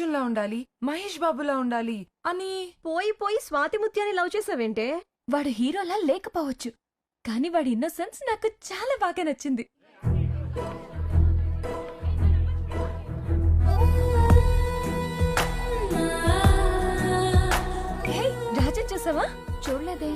అర్జున్ లా ఉండాలి మహేష్ బాబులా ఉండాలి అని పోయి పోయి స్వాతి ముత్యాన్ని లవ్ చేసావేంటే? వాడు హీరోలా లేకపోవచ్చు కానీ వాడి ఇన్నోసెన్స్ నాకు చాలా బాగా నచ్చింది. రాజన్ చూసావా? చూడలేదే.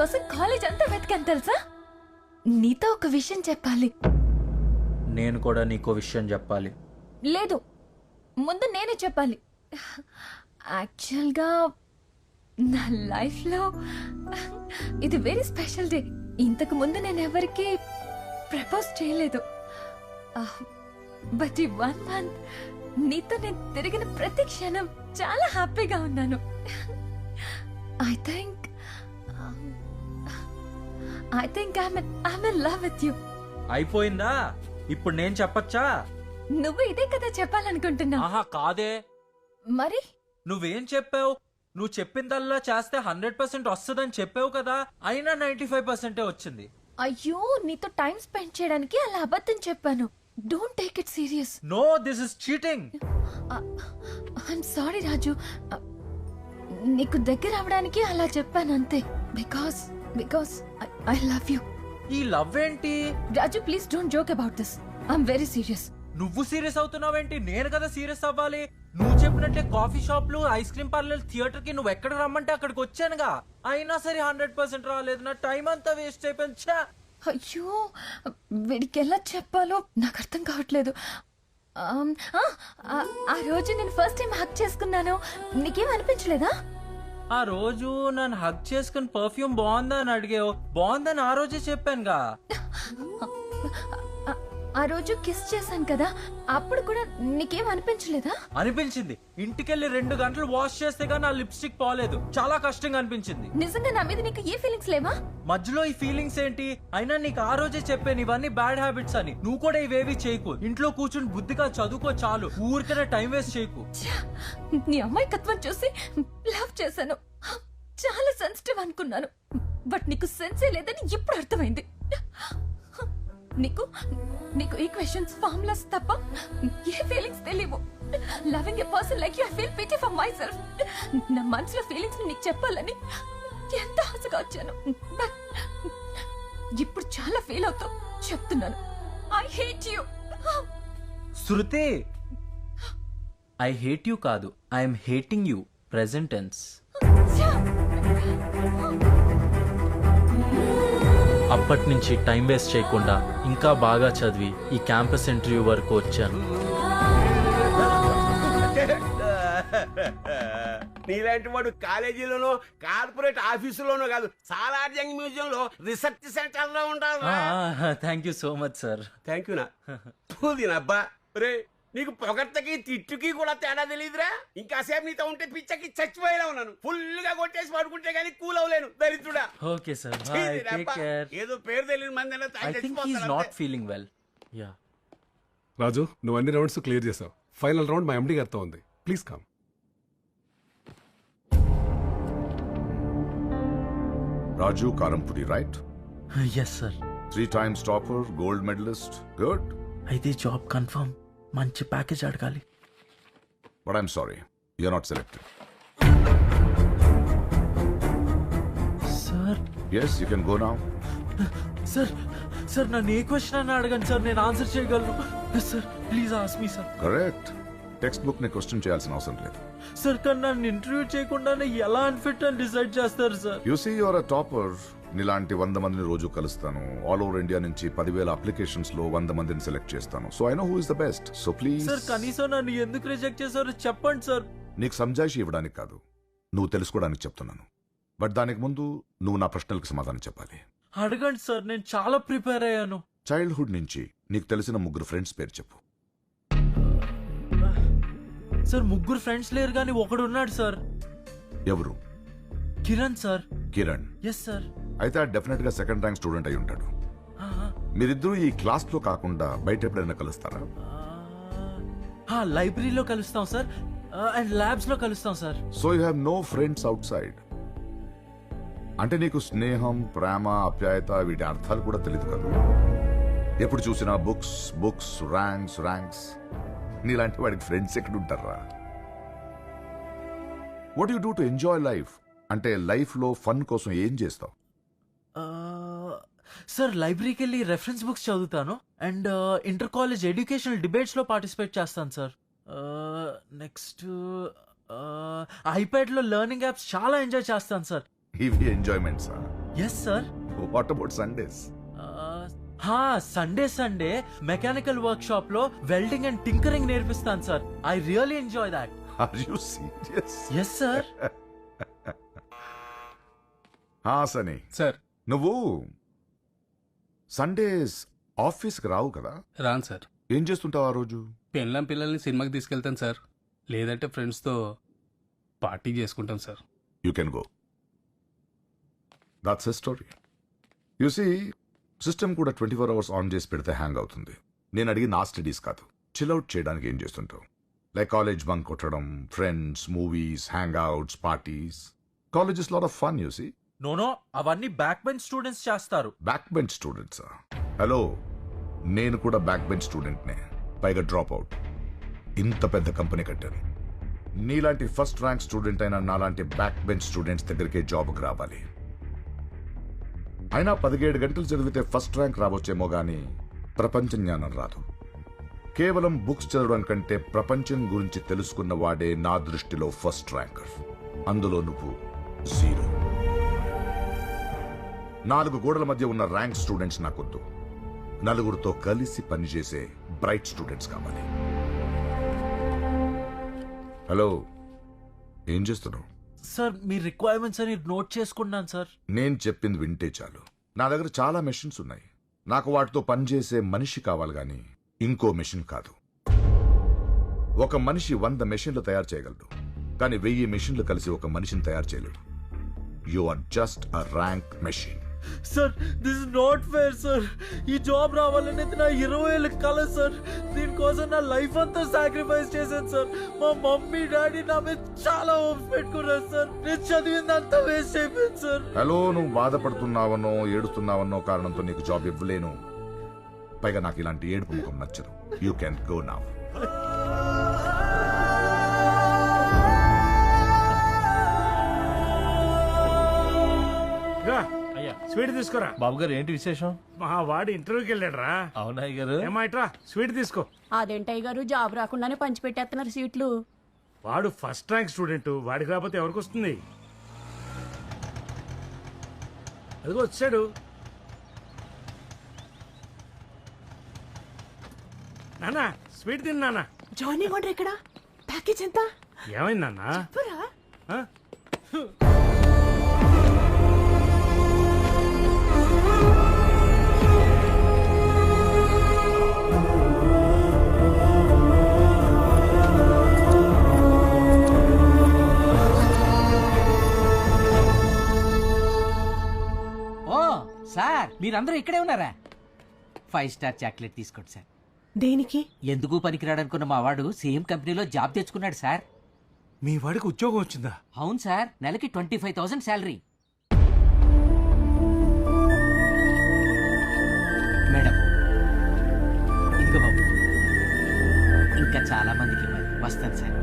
నీకోసం కాలేజ్ అంతా వెతికాను తెలుసా? నీతో ఒక విషయం చెప్పాలి. నేను కూడా నీకో విషయం చెప్పాలి. లేదు ముందు నేనే చెప్పాలి. యాక్చువల్గా నా లైఫ్లో ఇది వెరీ స్పెషల్ డే ఇంతకు ముందు నేను ఎవరికి ప్రపోజ్ చేయలేదు. బట్ ఈ వన్ మంత్ నీతో నేను తిరిగిన ప్రతి క్షణం చాలా హ్యాపీగా ఉన్నాను. I think I think I'm in love with you అయిపోయిందా? ఇప్పుడు నేను చెప్పచ్చా? నువ్వు ఇదే కదా చెప్పాలనుకుంటున్నావు. ఆహా కాదే. మరి? నువ్వేం చెప్పావు? నువ్వు చెప్పిందల్లా చేస్తే హండ్రెడ్ పర్సెంట్ వస్తుందని చెప్పావు కదా అయినా నైన్టీ ఫైవ్ పర్సెంటే వచ్చింది. అయ్యో నీతో టైం స్పెండ్ చేయడానికి అలా అబద్ధం చెప్పాను. Don't take it serious no this is cheating I'm sorry Raju నీకు దగ్గర అవడానికి అలా చెప్పాను అంతే. Because because I love you ఈ లవ్ ఏంటి? Raju please don't joke about this I'm very serious నువ్వు సీరియస్ అవుతున్నావేంటి? నేను కదా సీరియస్ అవ్వాలి. నువ్వు చెప్పినట్టే కాఫీ షాప్లు ఐస్ క్రీమ్ పార్లర్ థియేటర్కి నువ్వు ఎక్కడ రమ్మంటే అక్కడికి వచ్చానుగా. అయినా సరే హండ్రెడ్ పర్సెంట్ రాలేదు. నా టైం అంతా వేస్ట్ అయిపోయింది! అయ్యో! వీడికి ఎలా చెప్పాలో నాకు అర్థం కావట్లేదు. ఆ రోజు నేను ఫస్ట్ టైం హక్ చేసుకున్నాను. నీకేం అనిపించలేదా? ఆ రోజు నన్ను హగ్ చేసుకుని పర్ఫ్యూమ్ బాగుందా అని అడిగావు? బాగుందని ఆ రోజే చెప్పానుగా. ఆ- రోజు కిస్ చేశాను కదా అప్పుడు కూడా నీకేం అనిపించలేదా? అనిపించింది. ఇంటికెళ్ళి రెండు గంటలు వాష్ చేస్తే గానీ నా లిప్స్టిక్ పోలేదు. చాలా కష్టంగా అనిపించింది. నిజంగా నా మీద నీకు ఏ ఫీలింగ్స్ లేవా? మధ్యలో ఈ ఫీలింగ్స్ ఏంటి? అయినా నీకు ఆ రోజే చెప్పాను ఇవన్నీ బ్యాడ్ హ్యాబిట్స్ అని. నువ్వు కూడా ఇవేవి చేయకు. ఇంట్లో కూర్చుని బుద్ధిగా చదువుకో చాలు. ఊరికనే టైం వేస్ట్ చేయకు! నీ అమ్మాయికత్వం చూసి లవ్ చేశాను. చాలా సెన్సిటివ్ అనుకున్నాను. బట్ నీకు సెన్సే లేదని ఇప్పుడు అర్థమైంది. నీకు నీకు ఈ క్వశ్చన్స్ ఫార్ములాస్ తప్ప ఏ ఫీలింగ్స్ తెలియవు. Loving a person like you I feel pity for myself నా మనసులో ఫీలింగ్స్ నీకు చెప్పాలని ఎంత ఆశగా వచ్చాను. ఇప్పుడు చాలా ఫీల్ అవుతూ చెప్తున్నాను. I hate you Shruti I hate you కాదు. ఐఎమ్ హేటింగ్ యూ ప్రెజెంటెన్స్ అప్పటి నుంచి టైం వేస్ట్ చేయకుండా ఇంకా బాగా చదివి ఈ క్యాంపస్ ఇంటర్వ్యూ వరకు వచ్చాను. నీలాంటి వాడు కాలేజీలోనో కార్పొరేట్ ఆఫీసులోనో కాదు సాలార్ జంగ్ మ్యూజియం లో రీసెర్చ్ సెంటర్లో ఉంటారు thank you so much sir. Thank you నా. పూదినబ్బా రే నీకు పొగడ్తకి తిట్టుకి కూడా తేడా తెలియదురా ఇంకాసేపు నీతో ఉంటే పిచ్చకి చచ్చిపోయేలా ఉన్నాను. ఫుల్గా కొట్టేసి పడుకుంటే గానీ కూల్ అవ్వలేను దరిద్రుడా. ఓకే సార్ ఏదో పేరు తెలియని మంది I think he's not feeling well ya Raju నువ్వు అన్ని రౌండ్స్ క్లియర్ చేసావు. ఫైనల్ రౌండ్ మా ఎండి గారితో ఉంది. Please come Raju Karampudi, right? Yes sir Three times topper, gold medalist. Good. అయితే జాబ్ కన్ఫర్మ్ మంచి ప్యాకేజ్ అడగాలి. But I'm sorry, you're not selected. Sir. Yes, you can go now. Sir sir నన్ను ఏ question అని అడగండి sir నేను answer చేయగలను. Sir please ask me sir Correct. Text బుక్ని క్వశ్చన్ చేయాల్సిన అవసరం లేదు. సార్ కానీ నన్ను ఇంటర్వ్యూ చేయకుండానే ఎలా అన్ఫిట్ అని డిసైడ్ చేస్తారు sir you see your a topper నీలాంటి వంద మందిని రోజు కలుస్తాను. ఆల్ ఓవర్ ఇండియా నుంచి పదివేల అప్లికేషన్స్లో వంద మందిని సెలెక్ట్ చేస్తాను. So I know who is the best so please sir కనీసం నన్ను ఎందుకు రిజెక్ట్ చేశారో చెప్పండి సార్ నీకు సంజాయిషి ఇవ్వడానికి కాదు. నువ్వు తెలుసుకోవడానికి చెప్తున్నాను. బట్ దానికి ముందు నువ్వు నా ప్రశ్నలకు సమాధానం చెప్పాలి. అడగండి సార్ నేను చాలా ప్రిపేర్ అయ్యాను. చైల్డ్హుడ్ నుంచి నీకు తెలిసిన ముగ్గురు ఫ్రెండ్స్ పేరు చెప్పు. సార్ ముగ్గురు ఫ్రెండ్స్ లేరు కానీ ఒకడు ఉన్నాడు సార్ ఎవరు? Kiran sir Kiran. Yes sir అయితే డెఫినెట్గా సెకండ్ ర్యాంక్ స్టూడెంట్ అయి ఉంటాడు. మీరిద్దరూ ఈ క్లాస్లో కాకుండా బయట ఎప్పుడైనా కలుస్తారా? లైబ్రరీలో కలుస్తాం సార్. అండ్ ల్యాబ్స్లో కలుస్తాం sir. So you have no friends outside అంటే నీకు స్నేహం ప్రేమ ఆప్యాయత వీటి అర్థాలు కూడా తెలియదు కదా? ఎప్పుడు చూసినా బుక్స్ బుక్స్ ర్యాంక్స్ ర్యాంక్స్. నీలాంటి వాడికి ఫ్రెండ్స్ ఎక్కడ ఉంటారా what you do to enjoy life అంటే లైఫ్లో ఫన్ కోసం ఏం చేస్తావు? సార్ లైబ్రరీకి వెళ్ళి రెఫరెన్స్ బుక్స్ చదువుతాను అండ్ ఇంటర్ కాలేజ్ ఎడ్యుకేషనల్ డిబేట్స్లో పార్టిసిపేట్ చేస్తాను సార్. నెక్స్ట్ ఐప్యాడ్లో లెర్నింగ్ యాప్స్ చాలా ఎంజాయ్ చేస్తాను సార్. ఇవి enjoyments yes sir what about Sundays హా సండే సండే మెకానికల్ వర్క్ షాప్లో వెల్డింగ్ అండ్ టింకరింగ్ నేర్పిస్తాను sir. I really enjoy that are you serious yes sir హా సనీ. సార్. నువ్వు సండేస్ ఆఫీస్కి రావు కదా? రాను సార్. ఏం చేస్తుంటావు ఆ రోజు? పెళ్ళం పిల్లల్ని సినిమాకి తీసుకెళ్తాను సార్. లేదంటే ఫ్రెండ్స్తో పార్టీ చేసుకుంటాం sir. You can go that's a story you see system కూడా ట్వంటీ ఫోర్ అవర్స్ ఆన్ చేసి పెడితే హ్యాంగ్ అవుతుంది. నేను అడిగి నా స్టడీస్ కాదు. చిల్ అవుట్ చేయడానికి ఏం చేస్తుంటావు? లైక్ కాలేజ్ బంక్ కొట్టడం friends movies hangouts parties college is lot of fun you no no అవన్నీ బ్యాక్ బెంచ్ స్టూడెంట్స్ చేస్తారు. బ్యాక్ బెంచ్ స్టూడెంట్స్ హలో నేను కూడా బ్యాక్ బెంచ్ స్టూడెంట్నే పైగా డ్రాప్ అవుట్ ఇంత పెద్ద కంపెనీ కట్టాను. నీలాంటి ఫస్ట్ ర్యాంక్ స్టూడెంట్ అయినా నాలాంటి బ్యాక్ బెంచ్ స్టూడెంట్స్ దగ్గరికే జాబ్కి రావాలి. అయినా పదిహేడు గంటలు చదివితే ఫస్ట్ ర్యాంక్ రావచ్చేమో కానీ ప్రపంచ జ్ఞానం రాదు. కేవలం బుక్స్ చదవడం కంటే ప్రపంచం గురించి తెలుసుకున్న వాడే నా దృష్టిలో ఫస్ట్ ర్యాంకర్ అందులో నువ్వు జీరో నాలుగు గోడల మధ్య ఉన్న ర్యాంక్ స్టూడెంట్స్ నాకొద్దు. నలుగురితో కలిసి పనిచేసే బ్రైట్ స్టూడెంట్స్ కావాలి. హలో ఏం చేస్తున్నావు? సార్ మీ రిక్వైర్మెంట్స్ అని నోట్ చేసుకున్నాను సార్. నేను చెప్పింది వింటే చాలు. నా దగ్గర చాలా మెషిన్స్ ఉన్నాయి. నాకు వాటితో పనిచేసే మనిషి కావాలి గాని ఇంకో మెషిన్ కాదు. ఒక మనిషి వంద మెషిన్లు తయారు చేయగలడు. కానీ వెయ్యి మెషిన్లు కలిసి ఒక మనిషిని తయారు చేయలేడు. You are just a rank machine sir this not fair sir ఈ జాబ్ రావాలనేది నా ఇరవై ఏళ్ళ కల సార్ దీనికోసం నా లైఫ్ అంతా సాక్రిఫైస్ చేశాను సార్ మా మమ్మీ డాడీ నా మీద చాలా హోప్స్ పెట్టుకున్నారు సార్ నేను చదివింది అంతా వేస్ట్ అయిపోయింది సార్ హలో నువ్వు బాధపడుతున్నావనో ఏడుస్తున్నావనో కారణంతో నీకు జాబ్ ఇవ్వలేను. పైగా నాకు ఇలాంటి ఏడుపు ముఖం నచ్చదు. యూ క్యాన్ గో నావ్ అయ్యా. స్వీట్ తీసుకురా. బాబు గారు ఏంటి విశేషం? మా వాడు ఇంటర్వ్యూకి వెళ్ళాడురా. అవునాయ్ గారు? ఏమా ఇట్రా స్వీట్ తీసుకో. అదేంటయ్య గారు జాబ్ రాకుండానే పంచిపెట్టేస్తున్నారు సీట్లు. వాడు ఫస్ట్ ర్యాంక్ స్టూడెంట్ వాడికి రాకపోతే ఎవరికి వస్తుంది? అదిగో వచ్చాడు. నానా స్వీట్ తిని నాన్న జాయినింగ్ ఆర్డర్ ఎక్కడ? ప్యాకేజ్ ఎంత? ఏమైంది నాన్న? మీరందరూ ఇక్కడే ఉన్నారా? ఫైవ్ స్టార్ చాక్లెట్ తీసుకోండి సార్. దేనికి? ఎందుకు పనికిరాడనుకున్న మా వాడు సేమ్ కంపెనీలో జాబ్ తెచ్చుకున్నాడు సార్. మీ వాడికి ఉద్యోగం వచ్చిందా? అవును సార్ నెలకి twenty five thousand salary. Madam ఇదిగో బాబు. ఇంకా చాలా మందికి వస్తాను సార్.